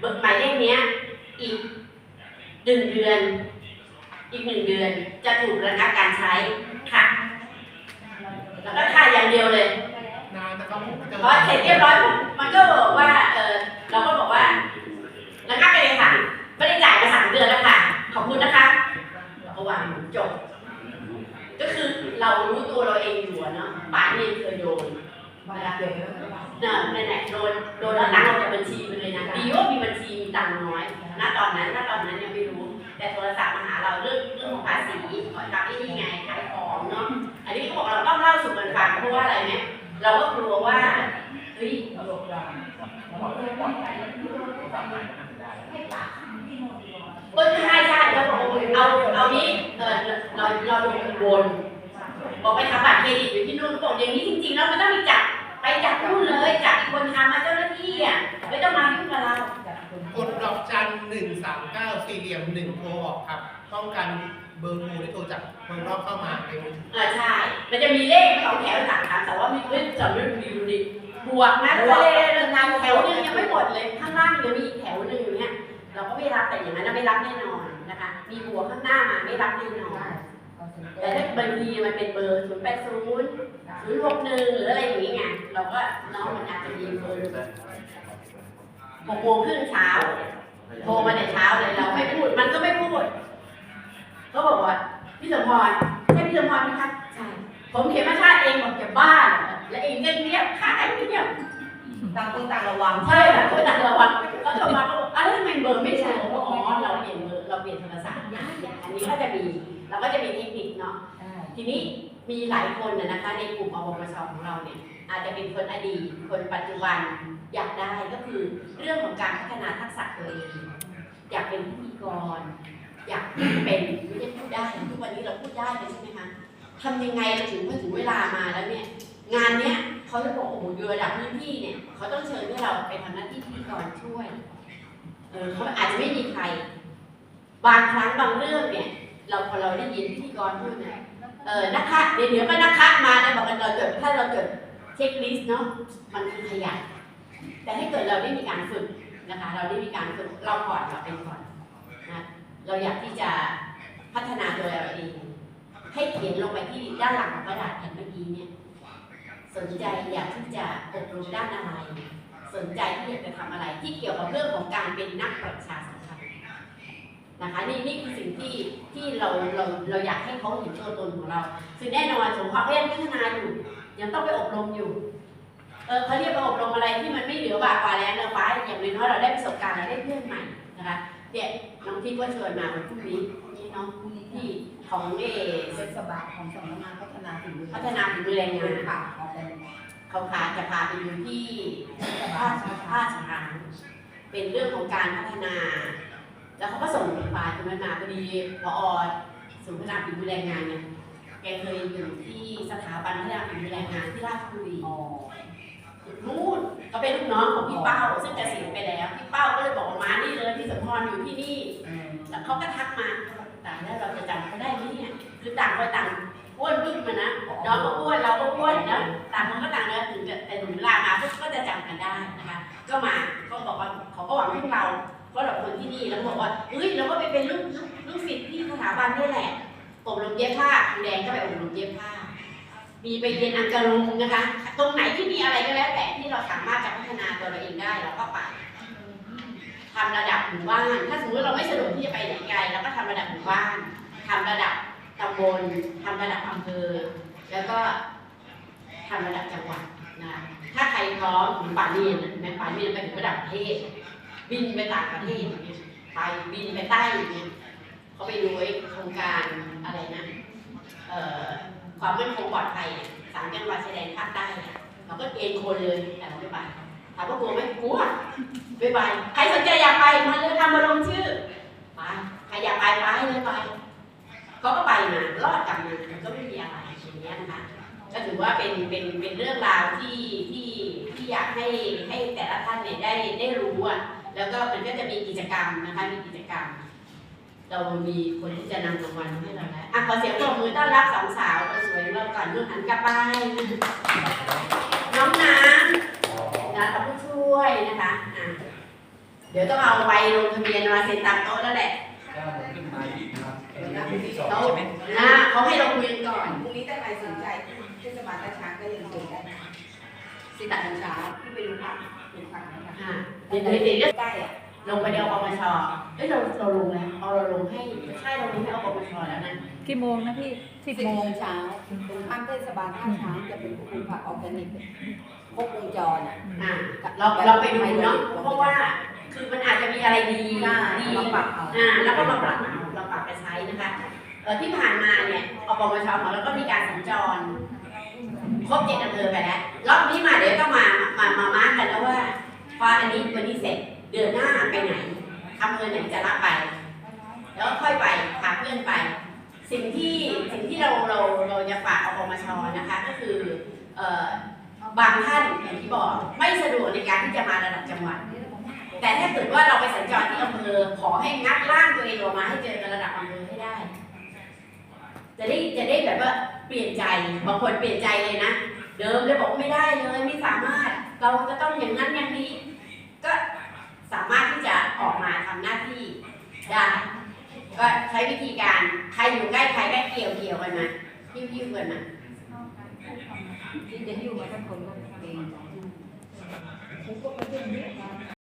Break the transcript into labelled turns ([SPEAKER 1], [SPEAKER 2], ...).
[SPEAKER 1] เบิกหมายเลขเนี้ยอีกหนึ่งเดือน อีกหนึ่งเดือนจะถูกระงับการใช้ค่ะ แล้วก็ค่าอย่างเดียวเลย
[SPEAKER 2] นานนะครับผมจะ
[SPEAKER 1] พอเสร็จเรียบร้อยปุ๊บมันก็บอกว่าเออเราก็บอกว่าระงับไปเลยค่ะไม่ได้จ่ายมาสามเดือนแล้วค่ะ ขอบคุณนะคะเราก็วางจบ ก็คือเรารู้ตัวเราเองอยู่อะเนาะป่านนี่เคยโดน
[SPEAKER 3] มาดักเด็กแล้วก็
[SPEAKER 1] เนอะนั่นแหละโดนโดนแล้วตังค์ออกจากบัญชีไปเลยนะดีว่ามีบัญชีมีตังค์น้อยณตอนนั้นณตอนนั้นยังไม่รู้ แต่โทรศัพท์มาหาเราเรื่องเรื่องของภาษีขอทำที่นี่ไงขายของเนาะอันนี้เขาบอกเราต้องเล่าสู่กันฟังเพราะว่าอะไรเนี่ยเราก็กลัวว่าเฮ้ย
[SPEAKER 3] ตลกดังแล้วบอกเลยว่าไปแล้วที่โดนไปให้ปากที่โมดี
[SPEAKER 1] ก็ใช่ใช่เราบอกเอาเอานี้เออเราเราดูกังวลบอกไปทำบัตรเครดิตอยู่ที่นู่นบอกอย่างนี้จริงๆแล้วมันต้องมีจับ ไปจับนู่นเลยจับคนทำมาเจ้าหน้าที่อะไม่ต้องมายุ่งกับเรา
[SPEAKER 3] จากคน
[SPEAKER 2] กดดอกจันหนึ่งสามเก้าสี่เหลี่ยมหนึ่งโทรออกครับป้องกันเบอร์โทรที่โทรจากเมืองนอกเข้ามาในมือถือ
[SPEAKER 1] อ่าใช่ มันจะมีเลขสองแถวสามแถวแต่ว่ามีเฮ้ยจำไม่ดีดูดิบวกนะแล้วก็เลขเรื่องงานแถวหนึงยังไม่หมดเลยข้างล่างยังมีอีกแถวหนึ่งอย่างเงี้ยเราก็ไม่รับแต่อย่างนั้นนะไม่รับแน่นอนนะคะ มีบวกข้างหน้ามาไม่รับแน่นอนแต่ถ้าบางทีมันเป็นเบอร์ศูนย์แปดศูนย์ ศูนย์หกหนึ่งหรืออะไรอย่างงี้ไงเราก็น้องมันอาจจะมีเบอร์หกโมงครึ่งเช้าโทรมาแต่เช้าเลยเราไม่พูดมันก็ไม่พูดเขาบอกว่าพี่สมพรใช่พี่สมพรไหมครับใช่ผมเขียนมาชาติเองบอกจะบ้าเหรอแล้วเองก็เงียบขายเงียบ
[SPEAKER 3] ต่างคนต่างระวัง
[SPEAKER 1] ใช่ค่ะคนต่างระวังก็โทรมาก็บอกอ้าวแล้วทำไมเบอร์ไม่ใช่ผมบอกอ๋อเราเปลี่ยนเบอร์เราเปลี่ยนโทรศัพท์อย่างเงี้ยอันนี้ก็จะมีเราก็จะมีเทคนิคเนาะทีนี้ มีหลายคนนะนะคะในกลุ่มอวปชของเราเนี่ยอาจจะเป็นคนอดีต คนปัจจุบันอยากได้ก็คือเรื่องของการพัฒนาทักษะตัวเองอยากเป็นพิธีกร อยากเป็นไม่ได้พูดได้ทุกวันนี้เราพูดได้ใช่ไหมคะทำยังไงเราถึงเมื่อถึงเวลามาแล้วเนี่ยงานเนี้ยเขาจะบอกโอ้โหอยู่ระดับพื้นที่เนี่ยเขาต้องเชิญให้เราไปทำหน้าที่พิธีกรช่วยเออเขาอาจจะไม่มีใคร บางครั้งบางเรื่องเนี่ย เราพอเราได้ยินพิธีกรพูดเนี่ย เออนะคะเดี๋ยวเดี๋ยวก็นะคะมานบอกกันเราจดถ้าเราจดเช็คลิสต์เนาะมันคือขยันแต่ถ้าเกิดเราได้มีการฝึกนะคะ เราได้มีการฝึกเราก่อนเราเป็นก่อนนะเราอยากที่จะพัฒนาตัวเราเองให้เขียนลงไปที่ด้านหลังของกระดาษแผ่นเมื่อกี้เนี่ยสนใจอยากที่จะอบรมด้านอะไร สนใจที่อยากจะทำอะไรที่เกี่ยวกับเรื่องของการเป็นนักประชาสัมพันธ์ นะคะนี่นี่คือสิ่งที่ที่เราเราเราอยากให้เขาเห็นตัวตนของเราซึ่งแน่นอนสงเคราะห์ก็ยังพัฒนาอยู่ ยังต้องไปอบรมอยู่เออเขาเรียกว่าอบรมอะไรที่มันไม่เหลือบากกว่าแรงเราไปอย่างน้อยๆเราได้ประสบการณ์เราได้เพื่อนใหม่นะคะเนี่ยน้องที่ก็ชวนมาวันพรุ่งนี้นี่น้องที่ของเอ
[SPEAKER 3] เทศบาลของสำนักงานพัฒนาฝีมือ
[SPEAKER 1] พัฒนาฝีมือแรงงาน
[SPEAKER 3] ค่ะ
[SPEAKER 1] เขาพาจะพาไปดูที่ภาคภาคสถานเป็นเรื่องของการพัฒนา แล้วเขาก็ส่งไฟล์ตรงนั้นมาพอดีพอศูนย์พัฒนาฝีมือแรงงานเนี่ยแกเคยอยู่ที่สถาบันพัฒนาฝีมือแรงงานที่ราชบุรี
[SPEAKER 3] อ๋อ
[SPEAKER 1] นู่นก็เป็นลูกน้องของพี่เป้า ซึ่งเกษียณไปแล้วพี่เป้าก็เลยบอกว่ามานี่เลยพี่สมพรอยู่ที่นี่แล้วเขาก็ทักมาต่างแล้วเราจะจำเขาได้ไหมเนี่ยคือต่างคนต่างอ้วนขึ้นมานะน้องก็อ้วนเราก็อ้วนนะต่างคนก็ต่างแล้วถึงจะแต่ถึงเวลามาก็จะจำกันได้นะคะ ก็มาก็บอกว่าเขาก็หวังพึ่งเรา ราะเราคนที่นี่แล้วบอกว่าเฮ้ยเราก็ไปเป็นลูกลูกลูกศิษย์ที่สถาบันนี่แหละอบรมเย็บผ้าคุณแดงก็ไปอบรมเย็บผ้า มีไปเรียนอังกะลุงนะคะ ตรงไหนที่มีอะไรก็แล้วแต่ที่เราสามารถจะพัฒนาตัวเราเองได้เราก็ไปทำระดับหมู่บ้าน ถ้าสมมติเราไม่สะดวกที่จะไปไหนไกลเราก็ทำระดับหมู่บ้านทำระดับตำบลทำระดับอำเภอ แล้วก็ทำระดับจังหวัดนะถ้าใครพร้อมป่าเนียนแม้ป่าเนียนไปถึงระดับประเทศ บินไปต่างประเทศอย่างเงี้ยไปบินไปใต้อย่างเงี้ยเขาไปดูไอ้โครงการอะไรนะเอ่อความมั่นคงปลอดภัยสามจังหวัดชายแดนภาคใต้เราก็เกณฑ์คนเลยแต่เราไม่ไปถามว่ากลัวไหมกลัวไม่ไปใครสนใจอยากไปมาเลยทำมาลงชื่อไปใครอยากไปไปเลยไปเขาก็ไปมารอดกลับมามันก็ไม่มีอะไรอย่างเงี้ยนะคะก็ถือว่าเป็นเป็นเป็นเรื่องราวที่ที่ที่อยากให้ให้แต่ละท่านเนี่ยได้ได้รู้อะ แล้วก็มันก็จะมีกิจกรรมนะคะ มีกิจกรรม เรามีคนที่จะนำรางวัลให้เราแล้วอะขอเสียงปรบมือต้อนรับสองสาวคนสวยของเราก่อนนู่นหันกลับไป น้องน้ำนะกับผู้ช่วยนะคะอะเดี๋ยวต้องเอาใบลงทะเบียนมาเซ็นตามโต๊ะแล้วแหละ
[SPEAKER 3] ก็ขึ้นมาอีกนะครับ
[SPEAKER 1] โต๊ะนะเขาให้เราคุยกันก่อน
[SPEAKER 4] พรุ่งนี้ถ้าใครสนใจเทศบาลตาช้างก็ยังเชิญได้นะสิตัดโมงเช้าที่ไปดูผักดูผักนะคะ
[SPEAKER 1] อ่า เดี๋ยวเดี๋ยว
[SPEAKER 4] ใกล้อะ
[SPEAKER 1] ลงไปในอปชเอ้ยเราเราลงแล้วเอาเราลงให้ใช่เราลงให้อปชแล้วนะ
[SPEAKER 5] กี่โมงนะพี่สิบโมง
[SPEAKER 4] เช้าตรงข้ามเทศบาลท่าช้างจะเป็นปลูกผักออร์แกนิกครบวงจรอะ
[SPEAKER 1] อ่าเราเราไปดูเนาะเพราะว่าคือมันอาจจะมีอะไรดี
[SPEAKER 4] ด้
[SPEAKER 1] ดี
[SPEAKER 4] มาปรับอ่า
[SPEAKER 1] แล้วก็มาปรับเอาเราปรับไปใช้นะคะเออที่ผ่านมาเนี่ยอปปชของเราก็มีการสัญจรครบเจ็ดอำเภอไปแล้วรอบนี้มาเพออันนี้วันนี้เสร็จเดือนหน้าไปไหนอำเภอไหนจะรับไป แล้วค่อยไปพาเพื่อนไป สิ่งที่สิ่งที่เราเราเราจะฝากอปมชนะคะก็คือเอ่อบางท่านอย่างที่บอกไม่สะดวกในการที่จะมาระดับจังหวัด แต่ถ้าเกิดว่าเราไปสัญจรที่อำเภอขอให้งัดร่างตัวเองออกมาให้เจอกันระดับอำเภอให้ได้ จะได้จะได้แบบว่าเปลี่ยนใจบางคนเปลี่ยนใจเลยนะ เดิมเลยบอกไม่ได้เลยไม่สามารถ เราจะต้องอย่างนั้นอย่างนี้ ก็สามารถที่จะออกมาทำหน้าที่ได้ก็ใช้วิธีการใครอยู่ใกล้ใครก็เกี่ยวเกี่ยวกันมายิ้วยิ้วกันมา
[SPEAKER 4] ที่จะอยู่มาทั้งคนก็เอง